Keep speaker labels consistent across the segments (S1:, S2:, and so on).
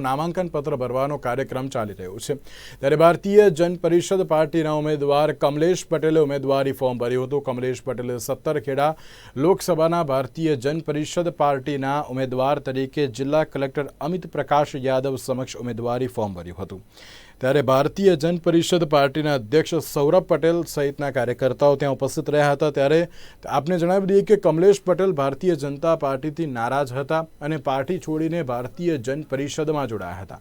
S1: નામાંકન પત્ર ભરવાનો કાર્યક્રમ ચાલી રહ્યો છે. ત્યારે ભારતીય જન પરિષદ પાર્ટીના ઉમેદવાર કમલેશ પટેલે ઉમેદવારી ફોર્મ ભર્યું હતું. કમલેશ પટેલે સત્તર લોકસભાના ભારતીય જન પાર્ટીના ઉમેદવાર તરીકે જિલ્લા કલેક્ટર અમિત પ્રકાશ યાદવ સમક્ષ ઉમેદવારી ફોર્મ ભર્યું હતું. ત્યારે ભારતીય જન પાર્ટીના અધ્યક્ષ સૌરભ પટેલ સહિતના કાર્યકર્તાઓ ત્યાં ઉપસ્થિત રહ્યા હતા. ત્યારે આપને જણાવી દઈએ કે કમલેશ પટેલ ભારતીય જનતા પાર્ટીથી નારાજ હતા અને પાર્ટી છોડીને ભારતીય જન પરિષદમાં જોડાયા હતા.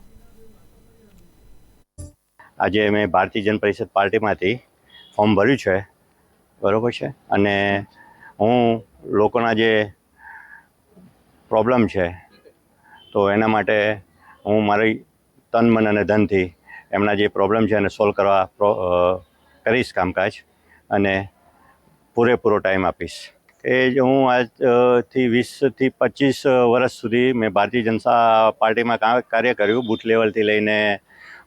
S2: આજે મેં ભારતીય જન પરિષદ પાર્ટીમાંથી ફોર્મ ભર્યું છે. બરોબર છે? અને હું લોકોના જે પ્રોબ્લેમ છે, તો એના માટે હું મારી તન, મન અને ધનથી એમના જે પ્રોબ્લેમ છે એને સોલ્વ કરવા કરીશ કામકાજ અને પૂરેપૂરો ટાઈમ આપીશ. એ જ હું આજથી વીસથી પચીસ વર્ષ સુધી મેં ભારતીય જનતા પાર્ટીમાં કાર્ય કર્યું બૂથ લેવલથી લઈને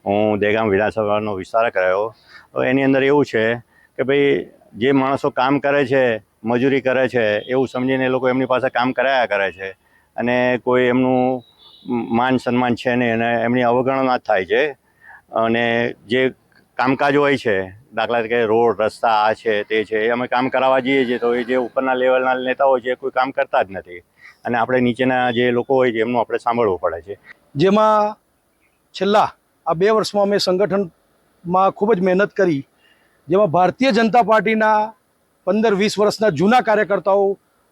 S2: હું દેગામ વિધાનસભાનો વિસ્તાર કરાયો. એની અંદર એવું છે કે ભાઈ, જે માણસો કામ કરે છે, મજૂરી કરે છે, એવું સમજીને એ લોકો એમની પાસે કામ કરાયા કરે છે. અને કોઈ એમનું માન સન્માન છે નહીં અને એમની અવગણના થાય છે. અને જે કામકાજ હોય છે, દાખલા તરીકે રોડ, રસ્તા, આ છે, તે છે, એ અમે કામ કરાવવા જઈએ છીએ, તો એ જે ઉપરના લેવલના નેતા હોય છે, એ કોઈ કામ કરતા જ નથી. અને આપણે નીચેના જે લોકો હોય છે, એમનું આપણે સાંભળવું પડે છે.
S3: જેમાં છેલ્લા આ બે વર્ષમાં અમે સંગઠનમાં ખૂબ જ મહેનત કરી, જેમાં ભારતીય જનતા પાર્ટીના પંદર વીસ વર્ષના જૂના કાર્યકર્તાઓ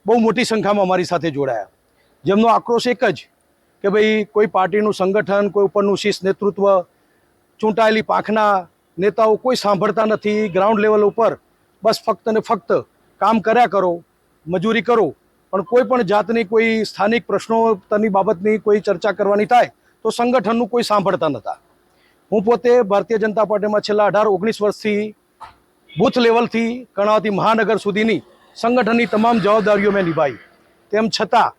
S3: બહુ મોટી સંખ્યામાં અમારી સાથે જોડાયા. જેમનો આક્રોશ એક જ, કે ભાઈ કોઈ પાર્ટીનું સંગઠન, કોઈ ઉપરનું શીર્ષ નેતૃત્વ ચૂંટાયેલી પાંખના નેતાઓ કોઈ સાંભળતા નથી ગ્રાઉન્ડ લેવલ ઉપર બસ ફક્ત ને ફક્ત કામ કર્યા કરો, મજૂરી કરો. પણ કોઈ પણ જાતની કોઈ સ્થાનિક પ્રશ્નોની બાબતની કોઈ ચર્ચા કરવાની થાય, તો સંગઠનનું કોઈ સાંભળતા નહોતા હું પોતે ભારતીય જનતા પાર્ટીમાં છેલ્લા અઢાર, ઓગણીસ વર્ષથી બૂથ લેવલથી કર્ણાવતી મહાનગર સુધીની સંગઠનની તમામ જવાબદારીઓ મેં નિભાવી. તેમ છતાં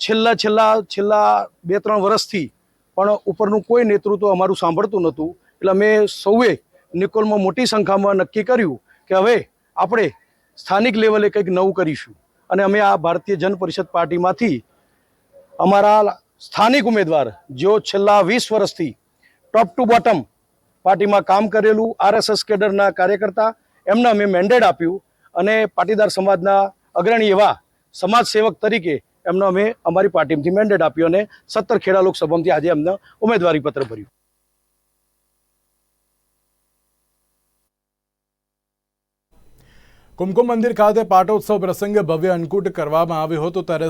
S3: છેલ્લા છેલ્લા છેલ્લા બે, ત્રણ વર્ષથી પણ ઉપરનું કોઈ નેતૃત્વ અમારું સાંભળતું નહોતું. એટલે અમે સૌએ નિકોલમાં મોટી સંખ્યામાં નક્કી કર્યું કે હવે આપણે સ્થાનિક લેવલે કંઈક નવું કરીશું. અને અમે આ ભારતીય જન પરિષદ પાર્ટીમાંથી અમારા સ્થાનિક ઉમેદવાર, જેઓ છેલ્લા વીસ વર્ષથી ટોપ ટુ બોટમ પાર્ટીમાં કામ કરેલું આરએસએસ કેડરના કાર્યકર્તા, એમને અમે મેન્ડેટ આપ્યું અને પાટીદાર સમાજના અગ્રણી એવા સમાજ સેવક તરીકે એમને અમે અમારી પાર્ટીમાંથી મેન્ડેટ આપ્યું અને સત્તર ખેડા લોકસભામાંથી આજે એમને ઉમેદવારી પત્ર ભર્યું.
S1: કુમકુમ મંદિર ખાતે પાટોત્સવ પ્રસંગે ભવ્ય અન્નકૂટ કરવામાં આવ્યો હતો ત્યારે